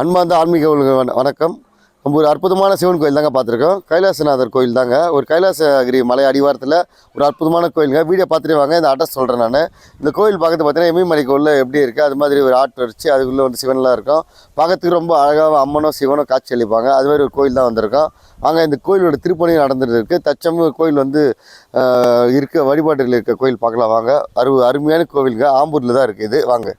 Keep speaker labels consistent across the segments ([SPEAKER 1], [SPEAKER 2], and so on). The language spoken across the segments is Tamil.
[SPEAKER 1] அன்பார்ந்த ஆன்மீக வணக்கம். நம்ம ஒரு அற்புதமான சிவன் கோயில் தாங்க பார்த்துருக்கோம். கைலாசநாதர் கோயில் தாங்க. ஒரு கைலாசகிரி மலை அடிவாரத்தில் ஒரு அற்புதமான கோயிலுங்க. வீடியோ பார்த்துட்டு வாங்க இந்த அட்ரஸ் சொல்கிறேன் நான். இந்த கோயில் பார்க்கறது பார்த்தீங்கன்னா எமிமலை கோயிலில் எப்படி இருக்குது அது மாதிரி ஒரு ஆட்டு வச்சு அதுக்குள்ளே வந்து சிவன்லாம் இருக்கும். பார்க்கறதுக்கு ரொம்ப அழகாக அம்மனும் சிவனும் காட்சி அளிப்பாங்க. அது மாதிரி ஒரு கோயில் தான் வந்திருக்கோம். வாங்க இந்த கோயிலோட திருப்பணி நடந்துட்டு இருக்குது தச்சமும் கோயில் வந்து இருக்க வழிபாட்டுகள் இருக்க கோயில் பார்க்கலாம். வாங்க. அரு அருமையான கோவிலுங்க. ஆம்பூரில் தான் இருக்குது இது. வாங்க.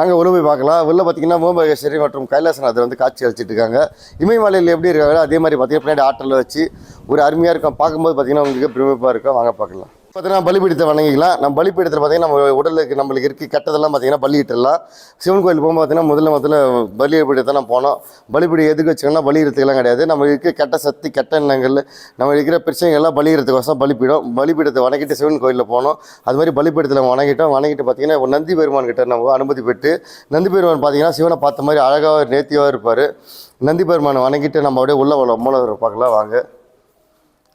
[SPEAKER 1] அங்கே உள்ள போய் பார்க்கலாம். உள்ள பார்த்தீங்கன்னா மூமகேஸ்வரி மற்றும் கைலாசநாதர் வந்து காட்சி அளிச்சிட்டு இருக்காங்க. இமயமலையில் எப்படி இருக்காங்களோ அதே மாதிரி பார்த்தீங்கன்னா பின்னாடி ஆட்டலில் வச்சு ஒரு அருமையாக இருக்கும். பார்க்கும்போது பார்த்தீங்கன்னா உங்களுக்கு பிரமிப்பாக இருக்கும். வாங்க பார்க்கலாம். பார்த்தீங்கன்னா பலிபீடத்தை வணங்கிக்கலாம். நம்ம பலிபீடத்தில் பார்த்தீங்கன்னா நம்ம உடலுக்கு நம்மளுக்கு இருக்க கெட்டதெல்லாம் பார்த்தீங்கன்னா பலியிட்டுலாம் சிவன் கோயில் போகும்போது பார்த்தீங்கன்னா முதல்ல முதல்ல பலிபீடத்தெல்லாம் போனோம். பலிபீடம் எதுக்கு வச்சுக்கோன்னா பலியிறதுக்கெல்லாம் கிடையாது. நம்ம இருக்க கெட்ட சக்தி கெட்ட எண்ணங்கள் நம்ம இருக்கிற பிரச்சனைகள்லாம் பலியிறதுக்கோசம் பலிபீடம் பலிபீடத்தை வணங்கிட்டு சிவன் கோயிலில் போனோம். அது மாதிரி பலிபீடத்தில் வணங்கிட்டோம். வணங்கிட்டு பார்த்தீங்கன்னா ஒரு நந்தி பெருமான் கிட்ட நம்ம அனுமதி பெற்று நந்தி பெருமான் பார்த்தீங்கன்னா சிவனை பார்த்த மாதிரி அழகாக நேர்த்தியாக இருப்பார். நந்தி பெருமானை வணங்கிட்டு நம்ம அப்படியே உள்ள உள்ள மூலவர் பார்க்கலாம். வாங்க.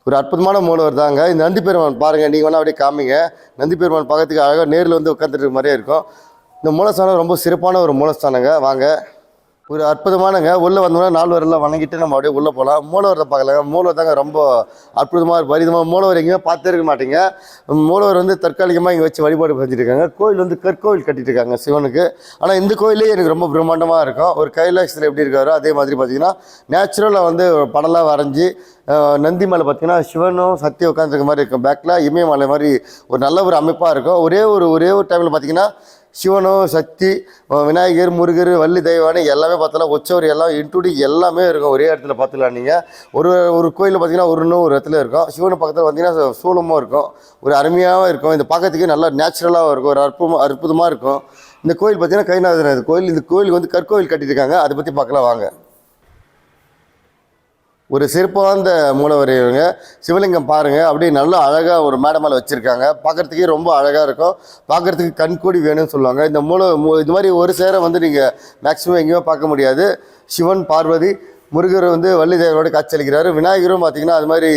[SPEAKER 1] ஒரு அற்புதமான மூலவர் தாங்க. இந்த நந்தி பெருமான் பாருங்கள் நீங்கள் வேணால் அப்படியே காமிங்க. நந்தி பெருமான் பார்க்கறதுக்கு அழகாக நேரில் வந்து உட்காந்துட்டு இருக்க மாதிரியே இருக்கும். இந்த மூலஸ்தானம் ரொம்ப சிறப்பான ஒரு மூலஸ்தானங்க. வாங்க. ஒரு அற்புதமானங்க. உள்ளே வந்தோம்னா நால்வரெல்லாம் வணங்கிட்டு நம்ம அப்படியே உள்ளே போகலாம் மூலவரை பார்க்கலாங்க. மூலவர் தாங்க ரொம்ப அற்புதமாக இருப்பார். இது மாதிரி மூலவர் எங்கேயுமே பார்த்தே இருக்க மாட்டீங்க. மூலவர் வந்து தற்காலிகமாக இங்கே வச்சு வழிபாடு செஞ்சுட்டு இருக்காங்க கோயில் வந்து கற்கோவில் கட்டிட்டுருக்காங்க சிவனுக்கு. ஆனால் இந்த கோயிலே எனக்கு ரொம்ப பிரம்மாண்டமாக இருக்கும். ஒரு கைலாசத்தில் எப்படி இருக்காரோ அதே மாதிரி பார்த்தீங்கன்னா நேச்சுரலாக வந்து படம்லாம் வரைஞ்சி நந்தி மலை பார்த்தீங்கன்னா சிவனும் சக்தி உட்காந்துருக்க மாதிரி இருக்கும். பேக்கில் இமயமலை மாதிரி ஒரு நல்ல ஒரு அமைப்பாக இருக்கும். ஒரே ஒரு ஒரே ஒரு டைமில் பார்த்தீங்கன்னா சிவனும் சக்தி விநாயகர் முருகர் வள்ளி தெய்வானு எல்லாமே பார்த்தலாம் உச்சவர் எல்லாம் இன்க்ளூடிங் எல்லாமே இருக்கும். ஒரே இடத்துல பார்த்துக்கலாம் நீங்கள் ஒரு ஒரு கோயிலில் பார்த்தீங்கன்னா ஒரு இன்னும் ஒரு இடத்துல இருக்கும். சிவன் பக்கத்தில் பார்த்தீங்கன்னா சூலமும் இருக்கும். ஒரு அருமையாகவும் இருக்கும். இந்த பார்க்கறதுக்கு நல்லா நேச்சுரலாகவும் இருக்கும். ஒரு அற்புதமாக அற்புதமாக இருக்கும். இந்த கோயில் பார்த்தீங்கன்னா கைநாதன் கோயில். இந்த கோயிலுக்கு வந்து கற்கோயில் கட்டியிருக்காங்க. அதை பற்றி பார்க்கலாம் வாங்க. ஒரு சிறப்பான மூலவர் இவங்க. சிவலிங்கம் பாருங்கள் அப்படியே நல்லா அழகாக ஒரு மேடை மேலே வச்சுருக்காங்க. பார்க்கறதுக்கே ரொம்ப அழகாக இருக்கும். பார்க்கறதுக்கு கண்கூடி வேணும்னு சொல்லுவாங்க. இந்த மூல மூ- இது மாதிரி ஒரு சேர வந்து நீங்கள் மேக்ஸிமம் எங்கேயுமே பார்க்க முடியாது. சிவன் பார்வதி முருகர் வந்து வள்ளி தேவரோட காட்சியளிக்கிறாரு விநாயகரும் பார்த்தீங்கன்னா அது மாதிரி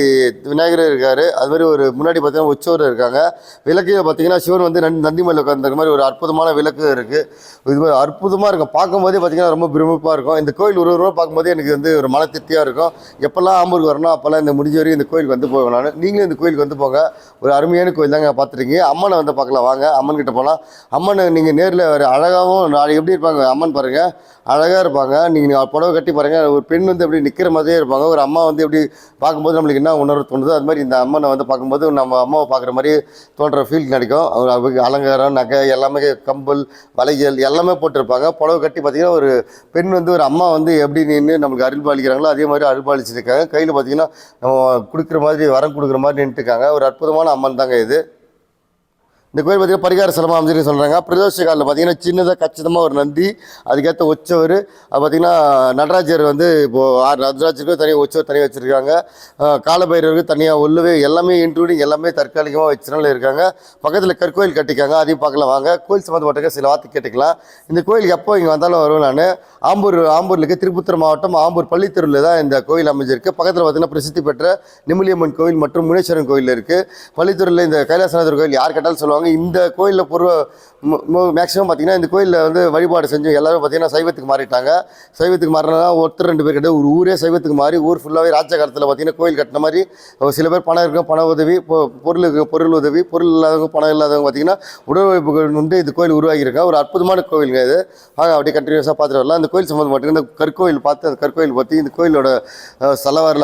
[SPEAKER 1] விநாயகர் இருக்காரு. அது மாதிரி ஒரு முன்னாடி பார்த்தீங்கன்னா உச்சவர் இருக்காங்க. விளக்கு பார்த்தீங்கன்னா சிவன் வந்து நந்தி நந்திமலை உட்காந்துருக்க மாதிரி ஒரு அற்புதமான விளக்கு இருக்குது இது மாதிரி அற்புதமாக இருக்கும். பார்க்கும்போதே பார்த்தீங்கன்னா ரொம்ப பிரமிப்பாக இருக்கும். இந்த கோயில் ஒரு ஒரு பார்க்கும்போதே எனக்கு வந்து ஒரு மன திருப்தியாக இருக்கும். எப்போல்லாம் ஆம்பூருக்கு வரணும் அப்போல்லாம் இந்த முடிஞ்ச வரையும் இந்த கோயிலுக்கு வந்து போவேன் நான். நீங்களும் இந்த கோயிலுக்கு வந்து போங்க. ஒரு அருமையான கோயில் தாங்க பார்த்துருக்கீங்க அம்மனை வந்து பார்க்கலாம். வாங்க அம்மன் கிட்ட போகலாம் அம்மனை நீங்கள் நேரில் ஒரு அழகாகவும் நாளைக்கு எப்படி இருப்பாங்க? அம்மன் பாருங்கள் அழகாக இருப்பாங்க. நீங்கள் புடவை கட்டி பாருங்கள் ஒரு பெண் பெண் வந்து எப்படி நிற்கிற மாதிரியே இருப்பாங்க. ஒரு அம்மா வந்து எப்படி பார்க்கும்போது நம்மளுக்கு என்ன உணர்வு தோணுதோ அது மாதிரி இந்த அம்மனை வந்து பார்க்கும்போது நம்ம அம்மாவை பார்க்குற மாதிரி தோன்ற ஃபீல் கிடைக்கும். அவங்க அலங்காரம் நகை எல்லாமே கம்பல் வளையல் எல்லாமே போட்டிருப்பாங்க. புடவை கட்டி பார்த்தீங்கன்னா ஒரு பெண் வந்து ஒரு அம்மா வந்து எப்படி நின்று நம்மளுக்கு அருள்பாலிக்கிறாங்களோ அதே மாதிரி அருள்பாலிச்சிருக்காங்க கையில் பார்த்தீங்கன்னா நம்ம கொடுக்குற மாதிரி வரம் கொடுக்குற மாதிரி நின்றுட்டுருக்காங்க ஒரு அற்புதமான அம்மன் தாங்க இது. இந்த கோயில் பார்த்தீங்கன்னா பரிகார ஸ்தலமாக அமைஞ்சிருக்கு சொல்கிறாங்க பிரதோஷ காலில் பார்த்தீங்கன்னா சின்னதாக கச்சிதமாக ஒரு நந்தி அதுக்கேற்ற உச்சவர் அது நடராஜர் வந்து இப்போது நடராஜருக்கு தனியாக உச்சவர் தனியாக வச்சுருக்காங்க. காலபைரவருக்கு தனியாக உள்ளவே எல்லாமே இன்க்ளூடிங் எல்லாமே தற்காலிகமாக வச்சுனால இருக்காங்க. பக்கத்தில் கற்கோயில் கட்டிக்காங்க அதையும் பார்க்கலாம் வாங்க கோயில் சம்மந்தப்பட்ட சில வார்த்தை கேட்டுக்கலாம். இந்த கோயிலுக்கு எப்போ இங்கே வந்தாலும் வருவேன் நான். ஆம்பூர் ஆம்பூரில் இருக்க திருப்பத்தூர் மாவட்டம் ஆம்பூர் பள்ளித்தெருவில் தான் இந்த கோயில் அமைஞ்சிருக்கு. பக்கத்தில் பார்த்திங்கன்னா பிரசித்தி பெற்ற நிமிலியம்மன் கோயில் மற்றும் முனேஸ்வரன் கோயில் இருக்குது பள்ளித்தூரில் இந்த கைலாசநாதர் கோயில் யார் கேட்டாலும் சொல்லுவாங்க. இந்த கோயிலில் பொருள் மேக்ஸிமம் பார்த்தீங்கன்னா இந்த கோயிலில் வந்து வழிபாடு செஞ்சு எல்லோரும் பார்த்தீங்கன்னா சைவத்துக்கு மாறிட்டாங்க. சைவத்துக்கு மாறினா ஒருத்தர் ரெண்டு பேர் கிடையாது ஒரு ஊரே சைவத்துக்கு மாறி ஊர் ஃபுல்லாகவே ராஜ காலத்தில் பார்த்தீங்கன்னா கோயில் கட்டின மாதிரி ஒரு சில பேர் பணம் இருக்கும் பண உதவி பொ- பொருள் பொருள் உதவி பொருள் இல்லாதவங்க பணம் இல்லாதவங்க பார்த்தீங்கன்னா உடற்பயிற்சிகள் வந்து இந்த கோயில் உருவாகியிருக்காங்க ஒரு அற்புதமான கோயிலுங்க இது. வாங்க அப்படியே கண்டினியூஸாக பார்த்துட்டு வரலாம். அந்த கோயில் சம்மந்தம் பார்த்தீங்கன்னா இந்த கற்கோயில் பார்த்து அந்த கற்கோயில் பற்றி இந்த கோயிலோட அஹ்,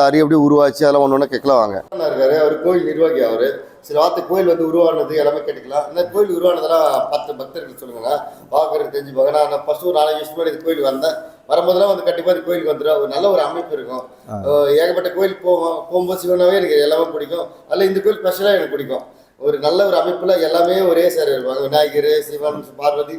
[SPEAKER 1] அறி எப்படி உருவாச்சு அதெல்லாம் ஒன்று ஒன்று கேட்கலாம் வாங்க. இருக்காரு. அவர் கோயில் நிர்வாகி அவர். சில வார்த்தை கோயில் வந்து உருவானது எல்லாமே கேட்டுக்கலாம். இந்த கோயில் உருவானதெல்லாம் பத்து பக்தர்கள் சொல்லுங்க பார்க்கறது தெரிஞ்சுப்பாங்க. நான் ஃபர்ஸ்ட் ஒரு நாலஞ்சு வருஷம் முன்னாடி இந்த கோயிலுக்கு வந்தேன். வரும்போதெல்லாம் வந்து கண்டிப்பாக இந்த கோயிலுக்கு வந்துடும். ஒரு நல்ல ஒரு அமைப்பு இருக்கும். ஏகப்பட்ட கோயில் போவோம் போகும்போது சிவனாவே எனக்கு எல்லாமே பிடிக்கும். அதில் இந்த கோயில் ஸ்பெஷலாக எனக்கு பிடிக்கும். ஒரு நல்ல ஒரு அமைப்புல எல்லாமே ஒரே சேர இருப்பாங்க. விநாயகர் சிவன் பார்வதி.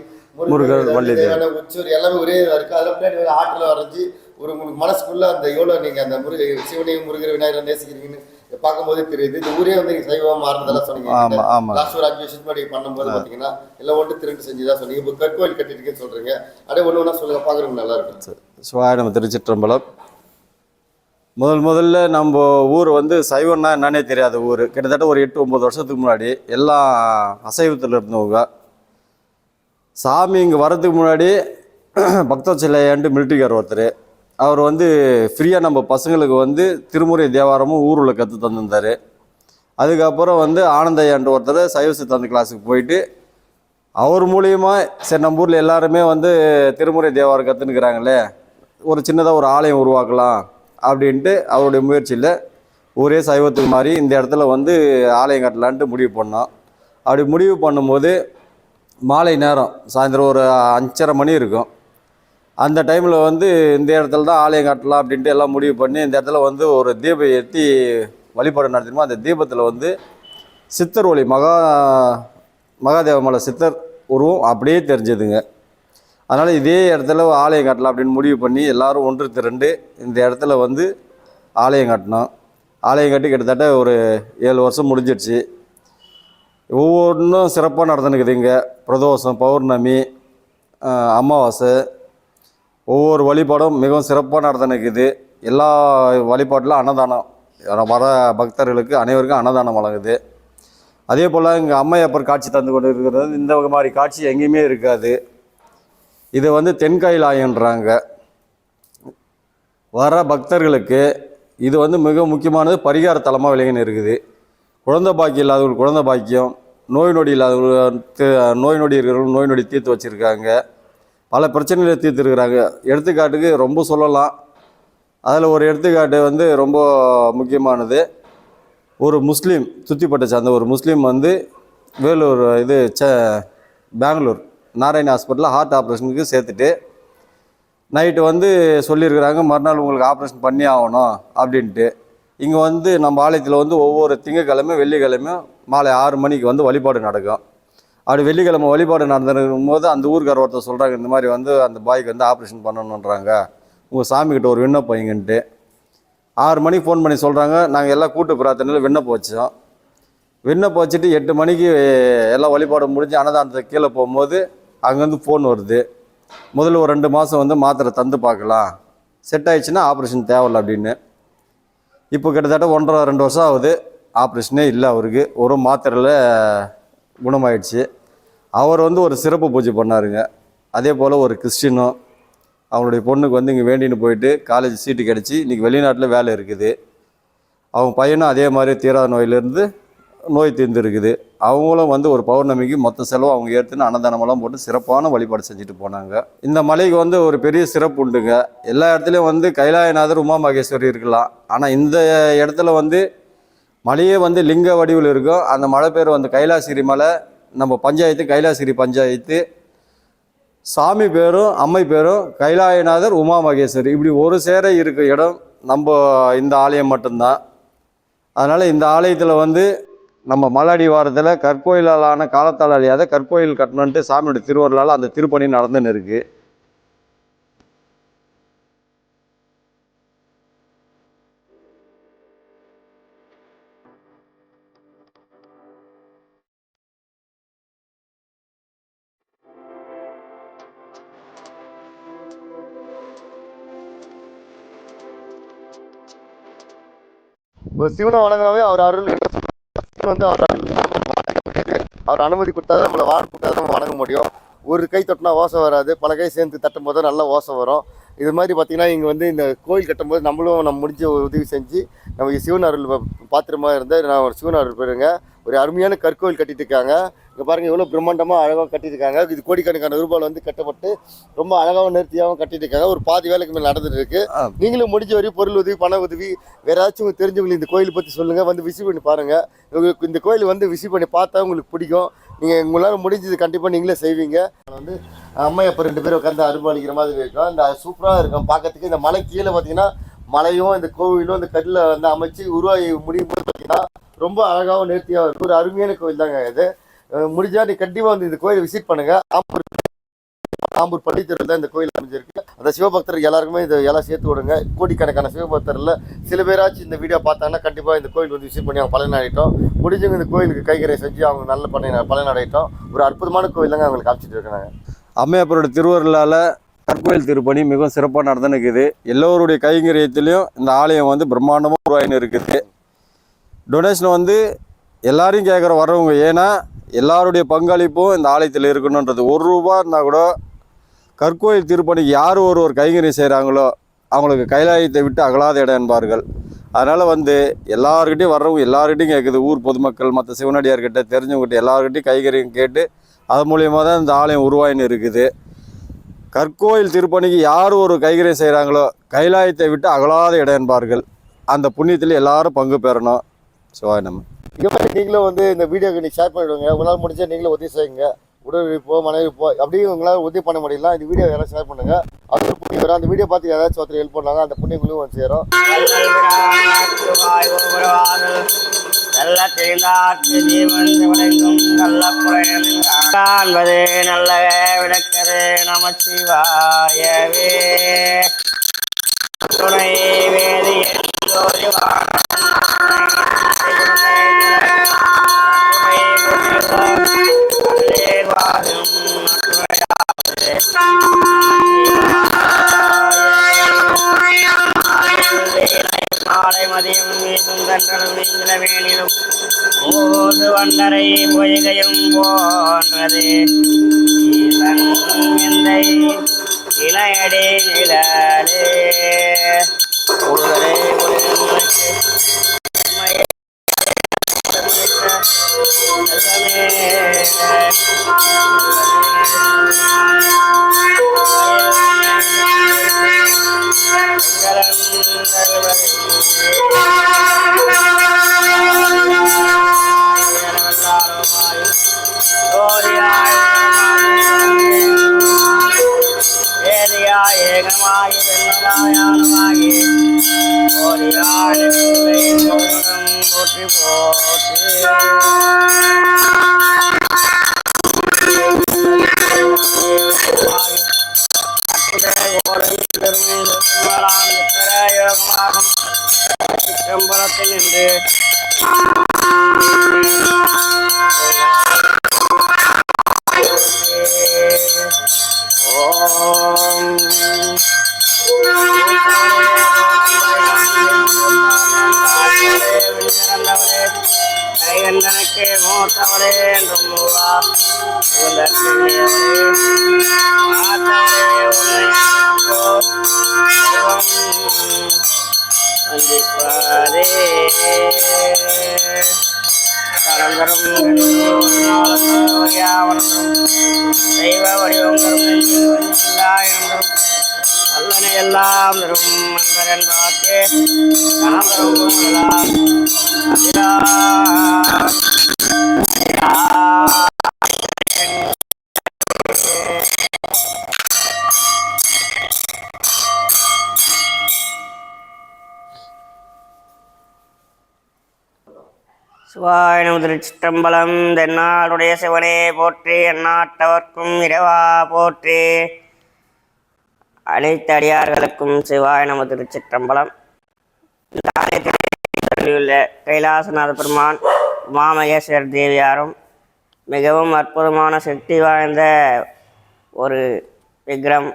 [SPEAKER 1] தேவனை, உச்சவர் எல்லாமே ஒரே இதா இருக்கு. அதில் பின்னாடி ஆற்றில் வரைஞ்சி ஒரு உங்களுக்கு மனசுக்குள்ள அந்த எவ்வளோ நீங்கள் அந்த முருக சிவனையும் முருகர் விநாயகரை நேசிக்கிறீங்கன்னு பார்க்கும்போதே தெரியுது. இந்த ஊரே வந்து நீங்கள் சைவமாக மாறினதெல்லாம் சொன்னீங்க.
[SPEAKER 2] ஆமா ஆமா
[SPEAKER 1] லாஸ்ட் ஒரு அஞ்சு வருஷத்துக்கு முன்னாடி பண்ணும்போது பார்த்தீங்கன்னா எல்லாம் ஒன்று திருட்டு செஞ்சுதான் சொன்னீங்க. இப்போ கற்கோயில் கட்டிருக்கேன்னு சொல்றீங்க. அப்படியே ஒன்று ஒன்றா சொல்லுங்க பார்க்குறவங்க நல்லா இருக்கும்.
[SPEAKER 2] சிவாய நம்ம திருச்சிற்றம்பலம். முதல் முதல்ல நம்ம ஊர் வந்து சைவம்னா என்னன்னே தெரியாத ஊர். கிட்டத்தட்ட ஒரு எட்டு ஒம்பது வருஷத்துக்கு முன்னாடி எல்லாம் அசைவத்தில் இருந்தவங்க. சாமி இங்கே வரதுக்கு முன்னாடி பக்தவச்சலையாண்டு மிலிட்ரிக்கார் ஒருத்தர். அவர் வந்து ஃப்ரீயாக நம்ம பசங்களுக்கு வந்து திருமுறை தேவாரமும் ஊரில் கற்று தந்திருந்தார். அதுக்கப்புறம் வந்து ஆனந்தையான்ற ஒருத்தர் சைவ சித்தாந்த கிளாஸுக்கு போயிட்டு அவர் மூலியமா சரி நம்ம ஊரில் எல்லாருமே வந்து திருமுறை தேவாரம் கற்றுனுக்கிறாங்களே ஒரு சின்னதாக ஒரு ஆலயம் உருவாக்கலாம் அப்படின்ட்டு அவருடைய முயற்சியில் ஒரே சைவத்துக்கு மாதிரி இந்த இடத்துல வந்து ஆலயம் கட்டலான்ட்டு முடிவு பண்ணோம். அப்படி முடிவு பண்ணும்போது மாலை நேரம் சாயந்தரம் ஒரு அஞ்சரை மணி இருக்கும். அந்த டைமில் வந்து இந்த இடத்துல தான் ஆலயம் கட்டலாம் அப்படின்ட்டு எல்லாம் முடிவு பண்ணி இந்த இடத்துல வந்து ஒரு தீபம் ஏற்றி வழிபாடு நடத்தினோம் அந்த தீபத்தில் வந்து சித்தர் ஒளி மகா மகாதேவமலை சித்தர் உருவம் அப்படியே தெரிஞ்சதுங்க. அதனால் இதே இடத்துல ஆலயம் கட்டலாம் அப்படின்னு முடிவு பண்ணி எல்லாரும் ஒன்று திரண்டு இந்த இடத்துல வந்து ஆலயம் கட்டினோம். ஆலயம் கட்டி கிட்டத்தட்ட ஒரு ஏழு வருஷம் முடிஞ்சிடுச்சு. ஒவ்வொன்றும் சிறப்பாக நடந்துனுக்குது இங்கே பிரதோஷம் பௌர்ணமி அமாவாசை ஒவ்வொரு வழிபாடும் மிகவும் சிறப்பாக நடந்துனுக்குது எல்லா வழிபாட்டிலும் அன்னதானம் வர பக்தர்களுக்கு அனைவருக்கும் அன்னதானம் வழங்குது. அதே போல் இங்கே அம்மையப்பர் காட்சி தந்து கொண்டு இருக்கிறது இந்த மாதிரி காட்சி எங்கேயுமே இருக்காது. இது வந்து தென்காயிலாயன்றாங்க வர பக்தர்களுக்கு இது வந்து மிக முக்கியமானது. பரிகார தலமாக விளங்கின்னு இருக்குது குழந்தை பாக்கியம் இல்லாதவர்கள் குழந்தை பாக்கியம் நோய் நொடி இல்லாதவர்கள் நோய் நொடி இருக்கிறவர்கள் நோய் நொடி தீர்த்து வச்சுருக்காங்க. பல பிரச்சனைகளை தீர்த்துருக்குறாங்க. எடுத்துக்காட்டுக்கு ரொம்ப சொல்லலாம். அதில் ஒரு எடுத்துக்காட்டு வந்து ரொம்ப முக்கியமானது. ஒரு முஸ்லீம் சுத்திப்பட்ட சார்ந்த ஒரு முஸ்லீம் வந்து வேலூர் இது ச பெங்களூர் நாராயண ஹாஸ்பிட்டலில் ஹார்ட் ஆப்ரேஷனுக்கு சேர்த்துட்டு நைட்டு வந்து சொல்லியிருக்கிறாங்க மறுநாள் உங்களுக்கு ஆப்ரேஷன் பண்ணி ஆகணும் அப்படின்ட்டு. இங்கே வந்து நம்ம ஆலயத்தில் வந்து ஒவ்வொரு திங்கக்கிழமை வெள்ளிக்கிழமையும் மாலை ஆறு மணிக்கு வந்து வழிபாடு நடக்கும். அப்படி வெள்ளிக்கிழமை வழிபாடு நடந்துருக்கும் போது அந்த ஊருக்கார ஒருத்தர் சொல்கிறாங்க இந்த மாதிரி வந்து அந்த பாய்க்கு வந்து ஆப்ரேஷன் பண்ணணுன்றாங்க. உங்கள் சாமிக்கிட்ட ஒரு விண்ணப்பம் இங்கன்ட்டு ஆறு மணிக்கு ஃபோன் பண்ணி சொல்கிறாங்க நாங்கள் எல்லாம் கூட்டு பிரார்த்தனையில் விண்ணப்பம் வச்சோம். விண்ணப்பம் வச்சுட்டு எட்டு மணிக்கு எல்லாம் வழிபாடு முடிஞ்சு அன்னதானத்துக்கு கீழே போகும்போது அங்கேருந்து ஃபோன் வருது. முதல்ல ஒரு ரெண்டு மாதம் வந்து மாத்திரை தந்து பார்க்கலாம். செட் ஆயிடுச்சுன்னா ஆப்ரேஷன் தேவையில்ல அப்படின்னு. இப்போ கிட்டத்தட்ட ஒன்றரை ரெண்டு வருஷம் ஆகுது. ஆப்ரேஷனே இல்லை அவருக்கு. ஒரு மாத்திரையில் குணமாயிடுச்சு. அவர் வந்து ஒரு சிறப்பு பூஜை பண்ணாருங்க. அதே போல் ஒரு கிறிஸ்டினும் அவங்களுடைய பொண்ணுக்கு வந்து இங்கே வேண்டின்னு போயிட்டு காலேஜ் சீட்டு கிடச்சி இன்றைக்கி வெளிநாட்டில் வேலை இருக்குது. அவங்க பையனும் அதே மாதிரி தீராத நோயிலேருந்து நோய் தீர்ந்துருக்குது. அவங்களும் வந்து ஒரு பௌர்ணமிக்கு மொத்த செலவு அவங்க ஏற்றுன்னு அன்னதானமெல்லாம் போட்டு சிறப்பான வழிபாடு செஞ்சுட்டு போனாங்க. இந்த மலைக்கு வந்து ஒரு பெரிய சிறப்பு உண்டுங்க. எல்லா இடத்துலையும் வந்து கைலாயநாதர் உமா மகேஸ்வரி இருக்கலாம். ஆனால் இந்த இடத்துல வந்து மலையே வந்து லிங்க வடிவில் இருக்கும். அந்த மலை பேர் வந்து கைலாசிரி மலை. நம்ம பஞ்சாயத்து கைலாசகிரி பஞ்சாயத்து சாமி பேரும் அம்மை பேரும் கைலாயநாதர் உமா மகேஸ்வரி இப்படி ஒரு சேர இருக்க இடம் நம்ம இந்த ஆலயம் மட்டும்தான். அதனால் இந்த ஆலயத்தில் வந்து நம்ம மலாடி வாரத்தில் கற்கோயிலாலான காலத்தால் அழியாத கற்கோயில் கட்டணுன்ட்டு சாமியோட திருவருளால் அந்த திருப்பணி நடந்துன்னு
[SPEAKER 1] இருக்குது சிவனை வணங்கினாவே அவர் அருள். வந்து அவர் அவர் அனுமதி கொடுத்தா நம்மளை வாழ கொடுத்தா நம்ம வணங்க முடியும். ஒரு கை தட்டினா ஓசை வராது. பல கை சேர்ந்து தட்டும் போது நல்ல ஓசை வரும். இது மாதிரி பார்த்தீங்கன்னா இங்கே வந்து இந்த கோயில் கட்டும்போது நம்மளும் நம்ம முடிஞ்ச ஒரு உதவி செஞ்சு நம்ம சிவன் அருள் பாத்திரமாக பாத்திரமா நான் ஒரு சிவன் அருள் பெறுங்க. ஒரு அருமையான கற்கோயில் கட்டிட்டு இருக்காங்க. இங்கே பாருங்கள் எவ்வளோ பிரம்மாண்டமாக அழகாக கட்டியிருக்காங்க. இது கோடிக்கணக்கான ரூபாயில் வந்து கட்டப்பட்டு ரொம்ப அழகாகவும் நேர்த்தியாகவும் கட்டிட்டு இருக்காங்க ஒரு பாதி வேலைக்கு மேலே நடந்துட்டு இருக்கு
[SPEAKER 2] ஆ.
[SPEAKER 1] நீங்களும் முடிஞ்ச வரையும் பொருள் உதவி பண உதவி வேற ஏதாச்சும் உங்களுக்கு தெரிஞ்சவங்களுக்கு இந்த கோயில் பற்றி சொல்லுங்க. வந்து விசிட் பண்ணி பாருங்க. உங்களுக்கு இந்த கோயில் வந்து விசிட் பண்ணி பார்த்தா உங்களுக்கு பிடிக்கும். நீங்கள் உங்களால் முடிஞ்சது கண்டிப்பாக நீங்களே செய்வீங்க. வந்து அம்மையப்ப ரெண்டு பேரும் உட்காந்து அருள்பாலிக்கிற மாதிரி இருக்கும். இந்த சூப்பராக இருக்கும். பார்க்கறதுக்கு இந்த மலை கீழே பார்த்தீங்கன்னா மலையும் இந்த கோவிலும் இந்த கல்லில் வந்து அமைச்சு உருவாகி முடியும் போது பார்த்தீங்கன்னா ரொம்ப அழகாகவும் நேர்த்தியாகவும் இருக்கும். ஒரு அருமையான கோயில் தாங்க இது. முடிஞ்சால் முடிஞ்சா நீ கண்டிப்பாக வந்து இந்த கோயிலை விசிட் பண்ணுங்க. ஆம்பூர் ஆம்பூர் பள்ளித்தெருவில் தான் இந்த கோயில் அமைஞ்சிருக்கு. அந்த சிவபக்தர்கள் எல்லாருக்குமே இதை எல்லாம் சேர்த்து விடுங்க. கோடிக்கணக்கான சிவபக்தரில் சில பேராச்சும் இந்த வீடியோ பார்த்தாங்கன்னா கண்டிப்பாக இந்த கோயில் வந்து விசிட் பண்ணி அவங்க பலனடையிட்டோம். முடிஞ்சவங்க இந்த கோயிலுக்கு கைகரை செஞ்சு அவங்க நல்ல பண்ணி பலனடையிட்டோம். ஒரு அற்புதமான கோயில் தாங்க அவங்களுக்கு காமிச்சிட்டு இருக்காங்க.
[SPEAKER 2] அம்மையப்பரோட திருவருளால் கற்கோயில் திருப்பணி மிகவும் சிறப்பாக நடந்துன்னு இருக்குது எல்லோருடைய கைங்கரியத்திலையும் இந்த ஆலயம் வந்து பிரம்மாண்டமாக உருவாயின்னு இருக்குது டொனேஷன் வந்து எல்லாரையும் கேட்குற வர்றவங்க. ஏன்னா எல்லாருடைய பங்களிப்பும் இந்த ஆலயத்தில் இருக்கணுன்றது. ஒரு ரூபா இருந்தால் கூட கற்கோயில் திருப்பணிக்கு யார் ஒரு ஒரு செய்கிறாங்களோ அவங்களுக்கு கைலாயத்தை விட்டு அகலாத இடம் என்பார்கள். அதனால் வந்து எல்லாருக்கிட்டையும் வர்றவங்க எல்லாருக்கிட்டையும் கேட்குது ஊர் பொதுமக்கள் மற்ற சிவனடியார்கிட்ட தெரிஞ்சவங்ககிட்ட எல்லாருக்கிட்டையும் கைகறியும் கேட்டு அது மூலியமாக தான் இந்த ஆலயம் உருவாயின்னு இருக்குது. கற்கோயில் திருப்பணிக்கு யார் ஒரு கைகறி செய்கிறாங்களோ கைலாயத்தை விட்டு அகலாத இடம் என்பார்கள். அந்த புண்ணியத்தில் எல்லாரும் பங்கு பெறணும். சிவாய் நம்ம
[SPEAKER 1] இங்கே மாதிரி நீங்களும் வந்து இந்த வீடியோக்கு நீ ஷேர் பண்ணிவிடுங்க உங்களால் முடிஞ்சால் நீங்களும் உதவி செய்யுங்க. உடல்விப்போ மனைவிப்போ மனைவி போ அப்படியும் உங்களால் உதவி பண்ண முடியல இந்த வீடியோ யாராவது ஷேர் பண்ணுங்க. அது ஒரு புண்ணியம் வரும். அந்த வீடியோ பார்த்து யாராச்சும் ஒருத்தர் ஹெல்ப் பண்ணாங்க அந்த புண்ணியங்களும் வந்து சேரும்.
[SPEAKER 3] நல்ல தெரிந்தாற்று ஜீவன் விளங்கும் நல்ல காண்பது நல்ல விளக்கது நமச்சிவாயவே துணை வேதியன் மாலை மதியம் வீசும் தன்றலும் நீங்கள வேணிலும் ஓது வண்டரை பொய்கையும் போன்றது எந்தை நிழலே ஏகமாயி வெண்ணமாயானமாயி போற்றி போற்றி சிற்றம்பலத்தில் நின்று கைகண்டனுக்கு மூத்தவளே என்றும் மூவா வந்திப்பாரே கலந்தரும் தெய்வ வடிவம் தரும் எல்லா என்றும் நல்லனை எல்லாம் தரும் அன்பரன் வாக்கே கணவரும் எல்லாம் அதிரா சிவாய நமது சிற்றம்பலம் தென்னாளுடைய சிவனே போற்றி எந்நாட்டவர்க்கும் இரவா போற்றி. அனைத்து அடியார்களுக்கும் சிவாய நமது சிற்றம்பலம். இந்த ஆலயத்தில் உள்ள கைலாசநாத பெருமான் மாமகேஸ்வர் தேவியாரும் மிகவும் அற்புதமான சக்தி வாய்ந்த ஒரு விக்ரம்.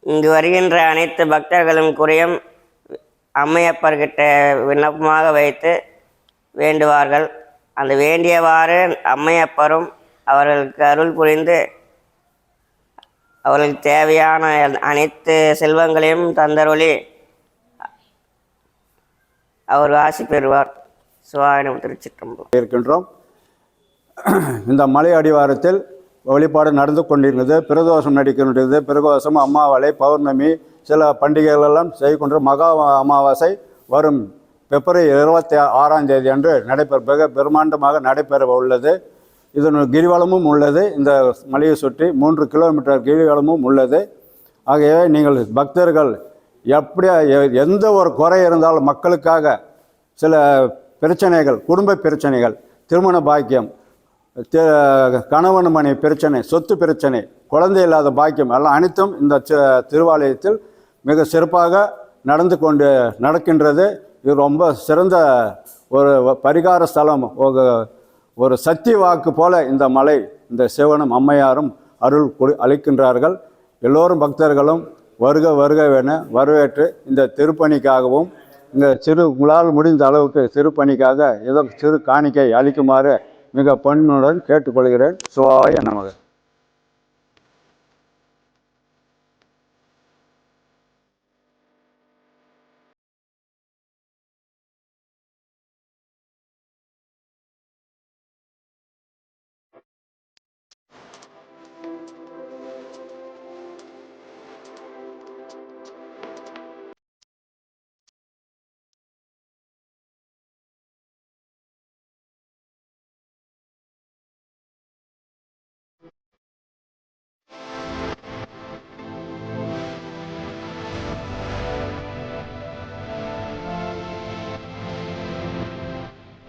[SPEAKER 3] இங்கு வருகின்ற அனைத்து பக்தர்களும் குறையும் அம்மையப்பர்கிட்ட விண்ணப்பமாக வைத்து வேண்டுவார்கள். அந்த வேண்டியவாறு அம்மையப்பரும் அவர்களுக்கு அருள் புரிந்து அவர்களுக்கு தேவையான அனைத்து செல்வங்களையும் தந்தருளி அவர் ஆசி பெறுவார். சிவாயனம் திருச்சிற்றம்பலம்.
[SPEAKER 4] இருக்கின்றோம் இந்த மலை அடிவாரத்தில் வழிபாடு நடந்து கொண்டிருந்தது. பிரதோஷம் நடிக்கின்றது. பிரதோஷம் அம்மாவாளை பௌர்ணமி சில பண்டிகைகள் எல்லாம் செய்கின்ற மகா அமாவாசை வரும் பிப்ரவரி இருபத்தி ஆறாம் தேதி அன்று நடைபெற மிக பிரம்மாண்டமாக நடைபெற உள்ளது. இதன் கிரிவலமும் உள்ளது. இந்த மலையை சுற்றி மூன்று கிலோமீட்டர் கிரிவலமும் உள்ளது. ஆகவே நீங்கள் பக்தர்கள் எப்படி எ- எந்த ஒரு குறை இருந்தாலும் மக்களுக்காக சில பிரச்சனைகள் குடும்ப பிரச்சனைகள் திருமண பாக்கியம் கணவன் மனை பிரச்சனை சொத்து பிரச்சனை குழந்தை இல்லாத பாக்கியம் எல்லாம் அனைத்தும் இந்த திருவாலயத்தில் மிக சிறப்பாக நடந்து கொண்டு நடக்கின்றது. இது ரொம்ப சிறந்த ஒரு பரிகார ஸ்தலம். ஒரு ஒரு சக்தி வாக்கு போல இந்த மலை இந்த சிவனும் அம்மையாரும் அருள் கொடு அளிக்கின்றார்கள். எல்லோரும் பக்தர்களும் வருக வருக என வரவேற்று இந்த திருப்பணிக்காகவும் இந்த சிறு உங்களால் முடிந்த அளவுக்கு சிறு பணிக்காக ஏதோ சிறு காணிக்கை அளிக்குமாறு மிக பணியுடன் கேட்டுக்கொள்கிறேன். சுவாய நமக.